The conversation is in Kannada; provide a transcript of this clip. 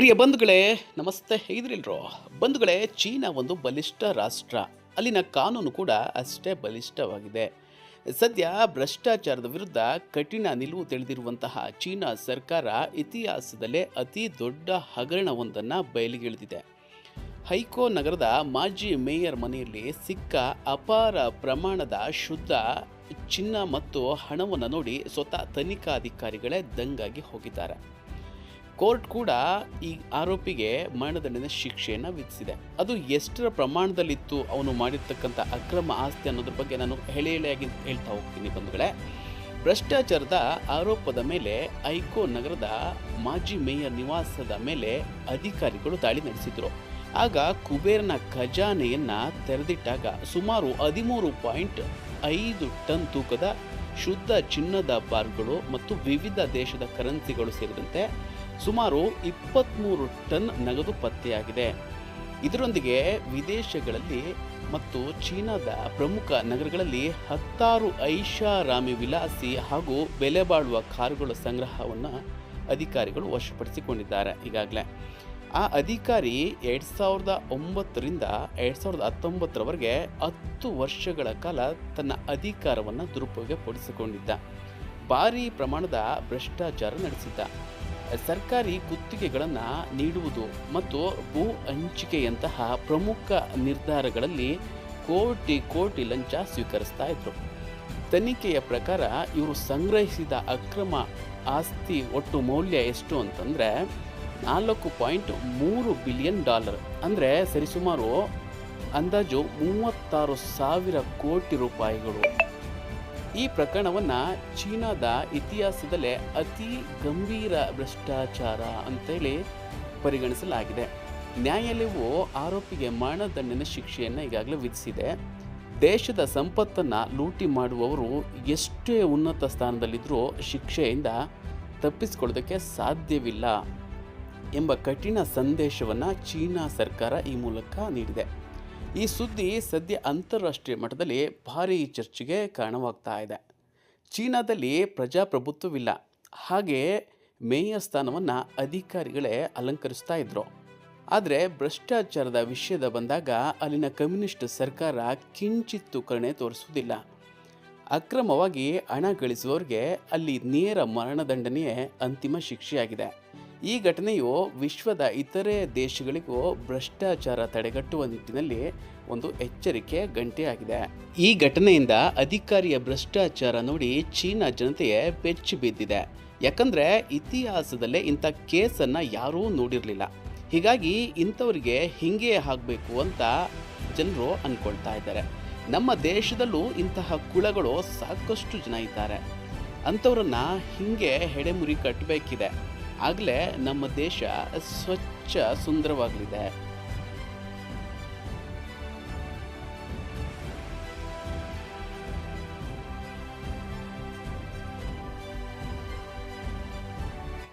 ಪ್ರಿಯ ಬಂಧುಗಳೇ, ನಮಸ್ತೆ ಇದ್ರಿಲ್ರೋ? ಬಂಧುಗಳೇ, ಚೀನಾ ಒಂದು ಬಲಿಷ್ಠ ರಾಷ್ಟ್ರ. ಅಲ್ಲಿನ ಕಾನೂನು ಕೂಡ ಅಷ್ಟೇ ಬಲಿಷ್ಠವಾಗಿದೆ. ಸದ್ಯ ಭ್ರಷ್ಟಾಚಾರದ ವಿರುದ್ಧ ಕಠಿಣ ನಿಲುವು ತಿಳಿದಿರುವಂತಹ ಚೀನಾ ಸರ್ಕಾರ ಇತಿಹಾಸದಲ್ಲೇ ಅತಿ ದೊಡ್ಡ ಹಗರಣವೊಂದನ್ನು ಬಯಲಿಗೆಳೆದಿದೆ. ಹೈಕೋ ನಗರದ ಮಾಜಿ ಮೇಯರ್ ಮನೆಯಲ್ಲಿ ಸಿಕ್ಕ ಅಪಾರ ಪ್ರಮಾಣದ ಶುದ್ಧ ಚಿನ್ನ ಮತ್ತು ಹಣವನ್ನು ನೋಡಿ ಸ್ವತಃ ತನಿಖಾಧಿಕಾರಿಗಳೇ ದಂಗಾಗಿ ಹೋಗಿದ್ದಾರೆ. ಕೋರ್ಟ್ ಕೂಡ ಈ ಆರೋಪಿಗೆ ಮರಣದಂಡನೆ ಶಿಕ್ಷೆಯನ್ನು ವಿಧಿಸಿದೆ. ಅದು ಎಷ್ಟರ ಪ್ರಮಾಣದಲ್ಲಿತ್ತು, ಅವನು ಮಾಡಿರ್ತಕ್ಕಂಥ ಅಕ್ರಮ ಆಸ್ತಿ ಅನ್ನೋದ್ರ ಬಗ್ಗೆ ನಾನು ಹೇಳಿ ಹೇಳಿಯಾಗಿ ಹೇಳ್ತಾ ಹೋಗ್ತೀನಿ ಬಂಧುಗಳೇ. ಭ್ರಷ್ಟಾಚಾರದ ಆರೋಪದ ಮೇಲೆ ಐಕೋ ನಗರದ ಮಾಜಿ ಮೇಯರ್ ನಿವಾಸದ ಮೇಲೆ ಅಧಿಕಾರಿಗಳು ದಾಳಿ ನಡೆಸಿದ್ರು. ಆಗ ಕುಬೇರನ ಖಜಾನೆಯನ್ನ ತೆರೆದಿಟ್ಟಾಗ ಸುಮಾರು ಹದಿಮೂರು ಪಾಯಿಂಟ್ ಐದು ಟನ್ ತೂಕದ ಶುದ್ಧ ಚಿನ್ನದ ಬಾರ್ಗಳು ಮತ್ತು ವಿವಿಧ ದೇಶದ ಕರೆನ್ಸಿಗಳು ಸೇರಿದಂತೆ ಸುಮಾರು ಇಪ್ಪತ್ತ್ಮೂರು ಟನ್ ನಗದು ಪತ್ತೆಯಾಗಿದೆ. ಇದರೊಂದಿಗೆ ವಿದೇಶಗಳಲ್ಲಿ ಮತ್ತು ಚೀನಾದ ಪ್ರಮುಖ ನಗರಗಳಲ್ಲಿ ಹತ್ತಾರು ಐಷಾರಾಮಿ ವಿಲಾಸಿ ಹಾಗೂ ಬೆಲೆ ಬಾಳುವ ಕಾರುಗಳ ಸಂಗ್ರಹವನ್ನು ಅಧಿಕಾರಿಗಳು ವಶಪಡಿಸಿಕೊಂಡಿದ್ದಾರೆ. ಈಗಾಗಲೇ ಆ ಅಧಿಕಾರಿ ಎರಡು ಸಾವಿರದ ಒಂಬತ್ತರಿಂದ ಎರಡು ಸಾವಿರದ ಹತ್ತೊಂಬತ್ತರವರೆಗೆ ಹತ್ತು ವರ್ಷಗಳ ಕಾಲ ತನ್ನ ಅಧಿಕಾರವನ್ನು ದುರುಪಯೋಗಪಡಿಸಿಕೊಂಡಿದ್ದ. ಭಾರೀ ಪ್ರಮಾಣದ ಭ್ರಷ್ಟಾಚಾರ ನಡೆಸಿದ್ದ. ಸರ್ಕಾರಿ ಗುತ್ತಿಗೆಗಳನ್ನು ನೀಡುವುದು ಮತ್ತು ಭೂ ಹಂಚಿಕೆಯಂತಹ ಪ್ರಮುಖ ನಿರ್ಧಾರಗಳಲ್ಲಿ ಕೋಟಿ ಕೋಟಿ ಲಂಚ ಸ್ವೀಕರಿಸ್ತಾ ಇದ್ರು. ತನಿಖೆಯ ಪ್ರಕಾರ ಇವರು ಸಂಗ್ರಹಿಸಿದ ಅಕ್ರಮ ಆಸ್ತಿ ಒಟ್ಟು ಮೌಲ್ಯ ಎಷ್ಟು ಅಂತಂದರೆ ನಾಲ್ಕು ಪಾಯಿಂಟ್ ಮೂರು ಬಿಲಿಯನ್ ಡಾಲರ್. ಅಂದರೆ ಸರಿಸುಮಾರು ಅಂದಾಜು ಮೂವತ್ತಾರು ಸಾವಿರ ಕೋಟಿ ರೂಪಾಯಿಗಳು. ಈ ಪ್ರಕರಣವನ್ನು ಚೀನಾದ ಇತಿಹಾಸದಲ್ಲೇ ಅತಿ ಗಂಭೀರ ಭ್ರಷ್ಟಾಚಾರ ಅಂತೇಳಿ ಪರಿಗಣಿಸಲಾಗಿದೆ. ನ್ಯಾಯಾಲಯವು ಆರೋಪಿಗೆ ಮರಣದಂಡನೆ ಶಿಕ್ಷೆಯನ್ನು ಈಗಾಗಲೇ ವಿಧಿಸಿದೆ. ದೇಶದ ಸಂಪತ್ತನ್ನು ಲೂಟಿ ಮಾಡುವವರು ಎಷ್ಟೇ ಉನ್ನತ ಸ್ಥಾನದಲ್ಲಿದ್ದರೂ ಶಿಕ್ಷೆಯಿಂದ ತಪ್ಪಿಸಿಕೊಳ್ಳೋದಕ್ಕೆ ಸಾಧ್ಯವಿಲ್ಲ ಎಂಬ ಕಠಿಣ ಸಂದೇಶವನ್ನು ಚೀನಾ ಸರ್ಕಾರ ಈ ಮೂಲಕ ನೀಡಿದೆ. ಈ ಸುದ್ದಿ ಸದ್ಯ ಅಂತಾರಾಷ್ಟ್ರೀಯ ಮಟ್ಟದಲ್ಲಿ ಭಾರೀ ಚರ್ಚೆಗೆ ಕಾರಣವಾಗ್ತಾ ಇದೆ. ಚೀನಾದಲ್ಲಿ ಪ್ರಜಾಪ್ರಭುತ್ವವಿಲ್ಲ. ಹಾಗೆ ಮೇಯರ್ ಸ್ಥಾನವನ್ನು ಅಧಿಕಾರಿಗಳೇ ಅಲಂಕರಿಸ್ತಾ ಇದ್ರು. ಆದರೆ ಭ್ರಷ್ಟಾಚಾರದ ವಿಷಯದ ಬಂದಾಗ ಅಲ್ಲಿನ ಕಮ್ಯುನಿಸ್ಟ್ ಸರ್ಕಾರ ಕಿಂಚಿತ್ತು ಕರುಣೆ ತೋರಿಸುವುದಿಲ್ಲ. ಅಕ್ರಮವಾಗಿ ಹಣ ಗಳಿಸುವವರಿಗೆ ಅಲ್ಲಿ ನೇರ ಮರಣದಂಡನೆಯೇ ಅಂತಿಮ ಶಿಕ್ಷೆಯಾಗಿದೆ. ಈ ಘಟನೆಯು ವಿಶ್ವದ ಇತರೆ ದೇಶಗಳಿಗೂ ಭ್ರಷ್ಟಾಚಾರ ತಡೆಗಟ್ಟುವ ನಿಟ್ಟಿನಲ್ಲಿ ಒಂದು ಎಚ್ಚರಿಕೆ ಗಂಟೆಯಾಗಿದೆ. ಈ ಘಟನೆಯಿಂದ ಅಧಿಕಾರಿಯ ಭ್ರಷ್ಟಾಚಾರ ನೋಡಿ ಚೀನಾ ಜನತೆಯೇ ಬೆಚ್ಚಿ ಬಿದ್ದಿದೆ. ಯಾಕಂದ್ರೆ ಇತಿಹಾಸದಲ್ಲೇ ಇಂಥ ಕೇಸನ್ನು ಯಾರೂ ನೋಡಿರಲಿಲ್ಲ. ಹೀಗಾಗಿ ಇಂಥವರಿಗೆ ಹಿಂಗೆ ಆಗಬೇಕು ಅಂತ ಜನರು ಅನ್ಕೊಳ್ತಾ ಇದ್ದಾರೆ. ನಮ್ಮ ದೇಶದಲ್ಲೂ ಇಂತಹ ಕುಳಗಳು ಸಾಕಷ್ಟು ಜನ ಇದ್ದಾರೆ. ಅಂಥವ್ರನ್ನ ಹಿಂಗೆ ಹೆಡೆಮುರಿ ಕಟ್ಟಬೇಕಿದೆ ಆಗಲೇ ನಮ್ಮ ದೇಶ ಸ್ವಚ್ಛ ಸುಂದರವಾಗಲಿದೆ.